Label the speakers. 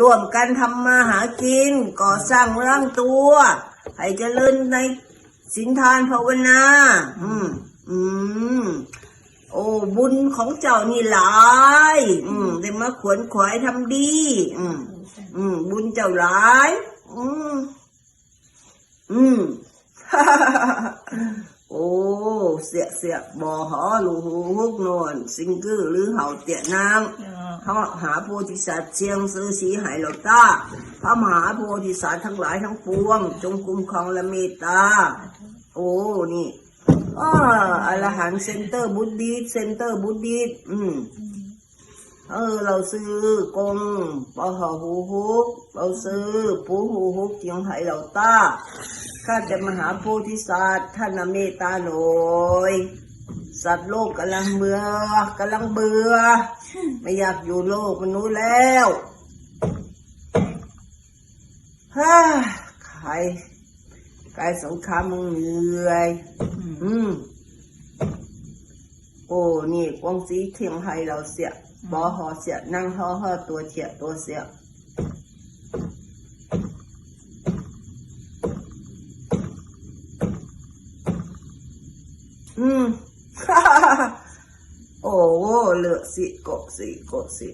Speaker 1: ร่วมกันทำมาหากิน ก่อสร้างร่างตัว ให้เจริญในสินทานภาวนา อืม อืม โอ้บุญของเจ้านี่หลาย อืมได้มาขวนขวายทำดี อืม อืม บุญเจ้าหลาย อืม อืมโอ้ เสียเสียบ่อหอลูหูฮุกนวลซิงเกอร์หรือเห่าเตี่ยนาง เขาหาโพธิสัตว์เชียงซื้อสีหายเหล่าตาพระมหาโพธิสัตว์ทั้งหลายทั้งปวง จงคุ้มครองและเมตตา โอ้นี่อ้ออรหันต์เซ็นเตอร์บุตดีเซ็นเตอร์บุตดีอืมเออ เราซื้อกงปอหอหูฮุก เราซื้อปูหูฮุกเจียงไห่เหล่าตาข้าแต่มหาโพธิสัตว์ท่านน่ะเมตตาหน่อย สัตว์โลกกำลังเบื่อกำลังเบื่อ ไม่อยากอยู่โลกมนุษย์แล้วฮ่าใครกายสงครามมึงเหนื่อย อืม โอ้นี่กวงสีเทียงไห้เราเสียบอหอเสียนั่งห่อห่อตัวเฉียตัวเสียอืม โอ้เหลือสิโกสิโกสิ